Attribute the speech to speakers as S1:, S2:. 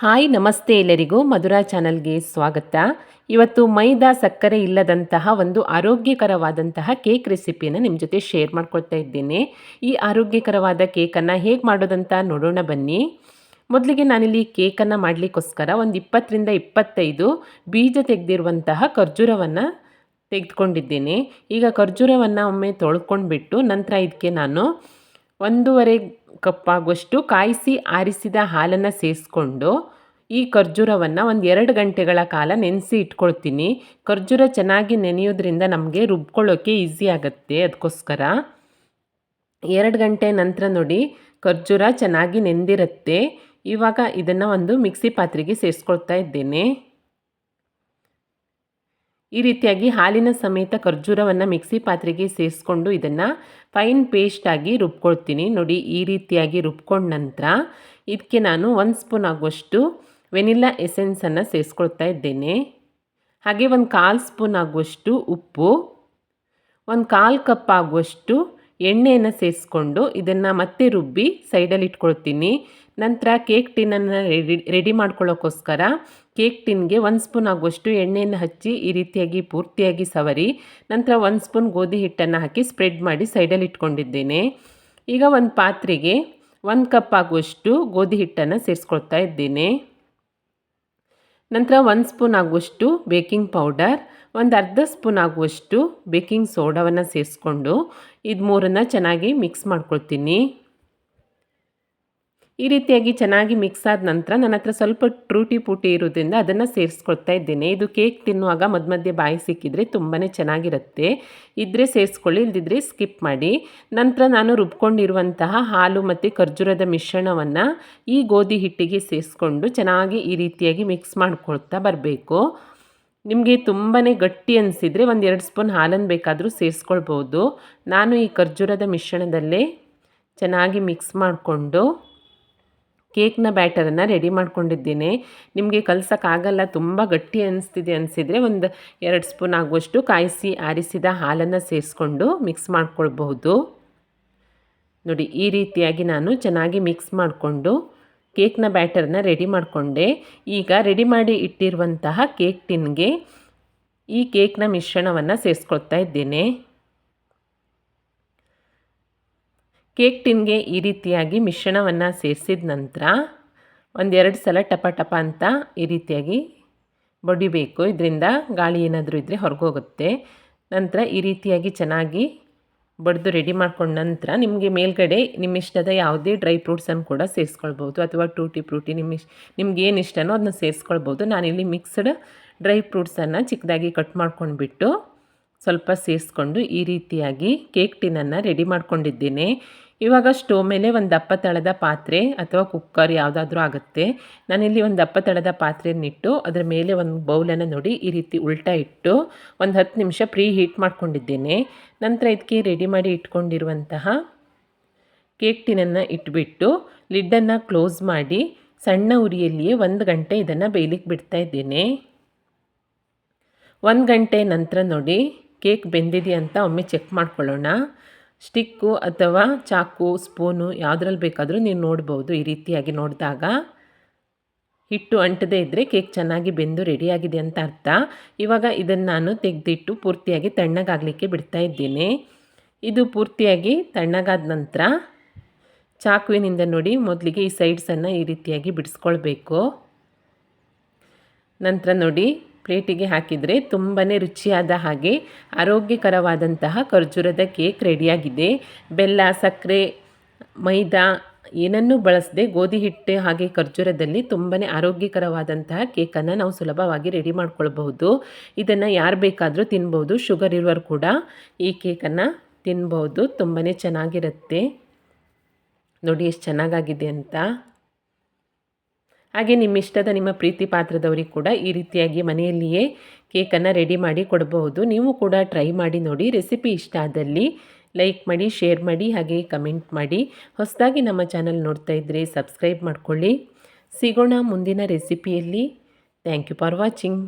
S1: Hi, ನಮಸ್ತೆ ಎಲ್ಲರಿಗೂ ಮಧುರಾ ಚಾನಲ್ಗೆ ಸ್ವಾಗತ. ಇವತ್ತು ಮೈದಾ ಸಕ್ಕರೆ ಇಲ್ಲದಂತಹ ಒಂದು ಆರೋಗ್ಯಕರವಾದಂತಹ ಕೇಕ್ ರೆಸಿಪಿಯನ್ನು ನಿಮ್ಮ ಜೊತೆ ಶೇರ್ ಮಾಡ್ಕೊಳ್ತಾ ಇದ್ದೇನೆ. ಈ ಆರೋಗ್ಯಕರವಾದ ಕೇಕನ್ನು ಹೇಗೆ ಮಾಡೋದಂತ ನೋಡೋಣ ಬನ್ನಿ. ಮೊದಲಿಗೆ ನಾನಿಲ್ಲಿ ಕೇಕನ್ನು ಮಾಡಲಿಕ್ಕೋಸ್ಕರ ಒಂದು ಇಪ್ಪತ್ತರಿಂದ ಇಪ್ಪತ್ತೈದು ಬೀಜ ತೆಗೆದಿರುವಂತಹ ಖರ್ಜೂರವನ್ನು ತೆಗೆದುಕೊಂಡಿದ್ದೇನೆ. ಈಗ ಖರ್ಜೂರವನ್ನು ಒಮ್ಮೆ ತೊಳ್ಕೊಂಡ್ಬಿಟ್ಟು ನಂತರ ಇದಕ್ಕೆ ನಾನು ಒಂದೂವರೆ ಕಪ್ ಆಗುವಷ್ಟು ಕಾಯಿಸಿ ಆರಿಸಿದ ಹಾಲನ್ನು ಸೇರಿಸ್ಕೊಂಡು ಈ ಖರ್ಜೂರವನ್ನು ಒಂದು ಎರಡು ಗಂಟೆಗಳ ಕಾಲ ನೆನೆಸಿ ಇಟ್ಕೊಳ್ತೀನಿ. ಖರ್ಜೂರ ಚೆನ್ನಾಗಿ ನೆನೆಯೋದ್ರಿಂದ ನಮಗೆ ರುಬ್ಕೊಳ್ಳೋಕ್ಕೆ ಈಸಿ ಆಗುತ್ತೆ ಅದಕ್ಕೋಸ್ಕರ ಎರಡು ಗಂಟೆ ನಂತರ ನೋಡಿ ಖರ್ಜೂರ ಚೆನ್ನಾಗಿ ನೆಂದಿರುತ್ತೆ. ಇವಾಗ ಇದನ್ನು ಒಂದು ಮಿಕ್ಸಿ ಪಾತ್ರೆಗೆ ಸೇರಿಸ್ಕೊಳ್ತಾ ಇದ್ದೇನೆ. ಈ ರೀತಿಯಾಗಿ ಹಾಲಿನ ಸಮೇತ ಖರ್ಜೂರವನ್ನು ಮಿಕ್ಸಿ ಪಾತ್ರೆಗೆ ಸೇರಿಸ್ಕೊಂಡು ಇದನ್ನು ಫೈನ್ ಪೇಸ್ಟಾಗಿ ರುಬ್ಕೊಳ್ತೀನಿ. ನೋಡಿ, ಈ ರೀತಿಯಾಗಿ ರುಬ್ಕೊಂಡ ನಂತರ ಇದಕ್ಕೆ ನಾನು ಒಂದು ಸ್ಪೂನ್ ಆಗುವಷ್ಟು ವೆನಿಲ್ಲಾ ಎಸೆನ್ಸನ್ನು ಸೇರಿಸ್ಕೊಳ್ತಾ ಇದ್ದೇನೆ. ಹಾಗೆ ಒಂದು ಕಾಲು ಸ್ಪೂನ್ ಆಗುವಷ್ಟು ಉಪ್ಪು, ಒಂದು ಕಾಲು ಕಪ್ ಆಗುವಷ್ಟು ಎಣ್ಣೆಯನ್ನು ಸೇರಿಸ್ಕೊಂಡು ಇದನ್ನು ಮತ್ತೆ ರುಬ್ಬಿ ಸೈಡಲ್ಲಿ ಇಟ್ಕೊಳ್ತೀನಿ. ನಂತರ ಕೇಕ್ ಟಿನ್ನನ್ನು ರೆಡಿ ರೆಡಿ ಮಾಡ್ಕೊಳ್ಳೋಕ್ಕೋಸ್ಕರ ಕೇಕ್ ಟಿನ್ಗೆ ಒಂದು ಸ್ಪೂನ್ ಆಗುವಷ್ಟು ಎಣ್ಣೆಯನ್ನು ಹಚ್ಚಿ ಈ ರೀತಿಯಾಗಿ ಪೂರ್ತಿಯಾಗಿ ಸವರಿ, ನಂತರ ಒಂದು ಸ್ಪೂನ್ ಗೋಧಿ ಹಿಟ್ಟನ್ನು ಹಾಕಿ ಸ್ಪ್ರೆಡ್ ಮಾಡಿ ಸೈಡಲ್ಲಿ ಇಟ್ಕೊಂಡಿದ್ದೇನೆ. ಈಗ ಒಂದು ಪಾತ್ರೆಗೆ ಒಂದು ಕಪ್ ಆಗುವಷ್ಟು ಗೋಧಿ ಹಿಟ್ಟನ್ನು ಸೇರಿಸ್ಕೊಳ್ತಾ ಇದ್ದೇನೆ. ನಂತರ ಒಂದು ಸ್ಪೂನ್ ಆಗುವಷ್ಟು ಬೇಕಿಂಗ್ ಪೌಡರ್, ಒಂದು ಅರ್ಧ ಸ್ಪೂನ್ ಆಗುವಷ್ಟು ಬೇಕಿಂಗ್ ಸೋಡಾವನ್ನು ಸೇರಿಸ್ಕೊಂಡು ಇದು ಮೂರನ್ನು ಚೆನ್ನಾಗಿ ಮಿಕ್ಸ್ ಮಾಡ್ಕೊಳ್ತೀನಿ. ಈ ರೀತಿಯಾಗಿ ಚೆನ್ನಾಗಿ ಮಿಕ್ಸ್ ಆದ ನಂತರ ನನ್ನ ಹತ್ರ ಸ್ವಲ್ಪ ಟ್ರೂಟಿ ಪೂಟಿ ಇರೋದ್ರಿಂದ ಅದನ್ನು ಸೇರಿಸ್ಕೊಳ್ತಾ ಇದ್ದೇನೆ. ಇದು ಕೇಕ್ ತಿನ್ನುವಾಗ ಮಧ್ಯ ಮಧ್ಯೆ ಬಾಯಿ ಸಿಕ್ಕಿದರೆ ತುಂಬಾ ಚೆನ್ನಾಗಿರುತ್ತೆ. ಇದ್ದರೆ ಸೇರಿಸ್ಕೊಳ್ಳಿ, ಇಲ್ದಿದ್ರೆ ಸ್ಕಿಪ್ ಮಾಡಿ. ನಂತರ ನಾನು ರುಬ್ಕೊಂಡಿರುವಂತಹ ಹಾಲು ಮತ್ತು ಖರ್ಜೂರದ ಮಿಶ್ರಣವನ್ನು ಈ ಗೋಧಿ ಹಿಟ್ಟಿಗೆ ಸೇರಿಸ್ಕೊಂಡು ಚೆನ್ನಾಗಿ ಈ ರೀತಿಯಾಗಿ ಮಿಕ್ಸ್ ಮಾಡ್ಕೊಳ್ತಾ ಬರಬೇಕು. ನಿಮಗೆ ತುಂಬಾ ಗಟ್ಟಿ ಅನಿಸಿದರೆ ಒಂದು ಎರಡು ಸ್ಪೂನ್ ಹಾಲನ್ನು ಬೇಕಾದರೂ ಸೇರಿಸ್ಕೊಳ್ಬೋದು. ನಾನು ಈ ಖರ್ಜೂರದ ಮಿಶ್ರಣದಲ್ಲೇ ಚೆನ್ನಾಗಿ ಮಿಕ್ಸ್ ಮಾಡಿಕೊಂಡು ಕೇಕ್ನ ಬ್ಯಾಟರನ್ನು ರೆಡಿ ಮಾಡ್ಕೊಂಡಿದ್ದೀನಿ. ನಿಮಗೆ ಕಲ್ಸೋಕ್ಕಾಗಲ್ಲ, ತುಂಬ ಗಟ್ಟಿ ಅನಿಸ್ತಿದೆ ಅನಿಸಿದರೆ ಒಂದು ಎರಡು ಸ್ಪೂನ್ ಆಗುವಷ್ಟು ಕಾಯಿಸಿ, ಆರಿಸಿದ ಹಾಲನ್ನು ಸೇರಿಸ್ಕೊಂಡು ಮಿಕ್ಸ್ ಮಾಡ್ಕೊಳ್ಬಹುದು. ನೋಡಿ, ಈ ರೀತಿಯಾಗಿ ನಾನು ಚೆನ್ನಾಗಿ ಮಿಕ್ಸ್ ಮಾಡಿಕೊಂಡು ಕೇಕ್ನ ಬ್ಯಾಟರನ್ನ ರೆಡಿ ಮಾಡಿಕೊಂಡೆ. ಈಗ ರೆಡಿ ಮಾಡಿ ಇಟ್ಟಿರುವಂತಹ ಕೇಕ್ ಟಿನ್ಗೆ ಈ ಕೇಕ್ನ ಮಿಶ್ರಣವನ್ನು ಸೇರಿಸ್ಕೊಳ್ತಾ ಇದ್ದೇನೆ. ಕೇಕ್ ಟಿನ್ಗೆ ಈ ರೀತಿಯಾಗಿ ಮಿಶ್ರಣವನ್ನು ಸೇರಿಸಿದ ನಂತರ ಒಂದೆರಡು ಸಲ ಟಪ ಟಪ ಅಂತ ಈ ರೀತಿಯಾಗಿ ಬಡಿಬೇಕು. ಇದರಿಂದ ಗಾಳಿ ಏನಾದರೂ ಇದ್ದರೆ ಹೊರಗೋಗುತ್ತೆ. ನಂತರ ಈ ರೀತಿಯಾಗಿ ಚೆನ್ನಾಗಿ ಬಡಿದು ರೆಡಿ ಮಾಡ್ಕೊಂಡ ನಂತರ ನಿಮಗೆ ಮೇಲ್ಗಡೆ ನಿಮ್ಮ ಇಷ್ಟದ ಯಾವುದೇ ಡ್ರೈ ಫ್ರೂಟ್ಸನ್ನು ಕೂಡ ಸೇರಿಸ್ಕೊಳ್ಬೋದು ಅಥವಾ ಟೂಟಿ ಫ್ರೂಟಿ ನಿಮ್ಮ ನಿಮ್ಗೆ ಏನು ಇಷ್ಟನೋ ಅದನ್ನ ಸೇರಿಸ್ಕೊಳ್ಬೋದು. ನಾನಿಲ್ಲಿ ಮಿಕ್ಸ್ಡ್ ಡ್ರೈ ಫ್ರೂಟ್ಸನ್ನು ಚಿಕ್ಕದಾಗಿ ಕಟ್ ಮಾಡ್ಕೊಂಡ್ಬಿಟ್ಟು ಸ್ವಲ್ಪ ಸೇರಿಸ್ಕೊಂಡು ಈ ರೀತಿಯಾಗಿ ಕೇಕ್ ಟಿನನ್ನು ರೆಡಿ ಮಾಡ್ಕೊಂಡಿದ್ದೇನೆ. ಇವಾಗ ಸ್ಟೋವ್ ಮೇಲೆ ಒಂದು ದಪ್ಪ ತಳದ ಪಾತ್ರೆ ಅಥವಾ ಕುಕ್ಕರ್ ಯಾವುದಾದ್ರೂ ಆಗುತ್ತೆ. ನಾನಿಲ್ಲಿ ಒಂದು ದಪ್ಪ ತಳದ ಪಾತ್ರೆಯನ್ನಿಟ್ಟು ಅದರ ಮೇಲೆ ಒಂದು ಬೌಲನ್ನು ನೋಡಿ ಈ ರೀತಿ ಉಲ್ಟಾ ಇಟ್ಟು ಒಂದು ಹತ್ತು ನಿಮಿಷ ಪ್ರೀ ಹೀಟ್ ಮಾಡ್ಕೊಂಡಿದ್ದೇನೆ. ನಂತರ ಇದಕ್ಕೆ ರೆಡಿ ಮಾಡಿ ಇಟ್ಕೊಂಡಿರುವಂತಹ ಕೇಕ್ ಟಿನನ್ನು ಇಟ್ಬಿಟ್ಟು ಲಿಡ್ಡನ್ನು ಕ್ಲೋಸ್ ಮಾಡಿ ಸಣ್ಣ ಉರಿಯಲ್ಲಿಯೇ ಒಂದು ಗಂಟೆ ಇದನ್ನು ಬೇಯಲಿಕ್ಕೆ ಬಿಡ್ತಾ ಇದ್ದೇನೆ. ಒಂದು ಗಂಟೆ ನಂತರ ನೋಡಿ ಕೇಕ್ ಬೆಂದಿದೆಯಾ ಅಂತ ಒಮ್ಮೆ ಚೆಕ್ ಮಾಡ್ಕೊಳ್ಳೋಣ. ಸ್ಟಿಕ್ಕು ಅಥವಾ ಚಾಕು, ಸ್ಪೂನು ಯಾವುದ್ರಲ್ಲಿ ಬೇಕಾದರೂ ನೀವು ನೋಡ್ಬೋದು ಈ ರೀತಿಯಾಗಿ ನೋಡಿದಾಗ. ಹಿಟ್ಟು ಅಂಟದೇ ಇದ್ದರೆ ಕೇಕ್ ಚೆನ್ನಾಗಿ ಬೆಂದು ರೆಡಿಯಾಗಿದೆ ಅಂತ ಅರ್ಥ. ಇವಾಗ ಇದನ್ನು ನಾನು ತೆಗೆದಿಟ್ಟು ಪೂರ್ತಿಯಾಗಿ ತಣ್ಣಗಾಗಲಿಕ್ಕೆ ಬಿಡ್ತಾ ಇದ್ದೀನಿ. ಇದು ಪೂರ್ತಿಯಾಗಿ ತಣ್ಣಗಾದ ನಂತರ ಚಾಕುವಿನಿಂದ ನೋಡಿ ಮೊದಲಿಗೆ ಈ ಸೈಡ್ಸನ್ನು ಈ ರೀತಿಯಾಗಿ ಬಿಡಿಸ್ಕೊಳ್ಬೇಕು. ನಂತರ ನೋಡಿ ಪ್ಲೇಟಿಗೆ ಹಾಕಿದರೆ ತುಂಬಾ ರುಚಿಯಾದ ಹಾಗೆ ಆರೋಗ್ಯಕರವಾದಂತಹ ಖರ್ಜೂರದ ಕೇಕ್ ರೆಡಿಯಾಗಿದೆ. ಬೆಲ್ಲ, ಸಕ್ಕರೆ, ಮೈದಾ ಏನನ್ನೂ ಬಳಸದೆ ಗೋಧಿ ಹಿಟ್ಟು ಹಾಗೆ ಖರ್ಜೂರದಲ್ಲಿ ತುಂಬಾ ಆರೋಗ್ಯಕರವಾದಂತಹ ಕೇಕನ್ನು ನಾವು ಸುಲಭವಾಗಿ ರೆಡಿ ಮಾಡ್ಕೊಳ್ಬಹುದು. ಇದನ್ನು ಯಾರು ಬೇಕಾದರೂ ತಿನ್ಬೋದು ಶುಗರ್ ಇರುವರು ಕೂಡ ಈ ಕೇಕನ್ನು ತಿನ್ಬೋದು ತುಂಬಾ ಚೆನ್ನಾಗಿರುತ್ತೆ. ನೋಡಿ ಎಷ್ಟು ಚೆನ್ನಾಗಾಗಿದೆ ಅಂತ. ಹಾಗೆ ನಿಮ್ಮ ಇಷ್ಟದ ನಿಮ್ಮ ಪ್ರೀತಿ ಪಾತ್ರದವರಿಗೆ ಕೂಡ ಈ ರೀತಿಯಾಗಿ ಮನೆಯಲ್ಲಿಯೇ ಕೇಕನ್ನು ರೆಡಿ ಮಾಡಿ ಕೊಡಬಹುದು. ನೀವು ಕೂಡ ಟ್ರೈ ಮಾಡಿ ನೋಡಿ. ರೆಸಿಪಿ ಇಷ್ಟ ಆದಲ್ಲಿ ಲೈಕ್ ಮಾಡಿ, ಶೇರ್ ಮಾಡಿ, ಹಾಗೆ ಕಮೆಂಟ್ ಮಾಡಿ. ಹೊಸದಾಗಿ ನಮ್ಮ ಚಾನಲ್ ನೋಡ್ತಾ ಇದ್ದರೆ ಸಬ್ಸ್ಕ್ರೈಬ್ ಮಾಡ್ಕೊಳ್ಳಿ. ಸಿಗೋಣ ಮುಂದಿನ ರೆಸಿಪಿಯಲ್ಲಿ. Thank you for watching.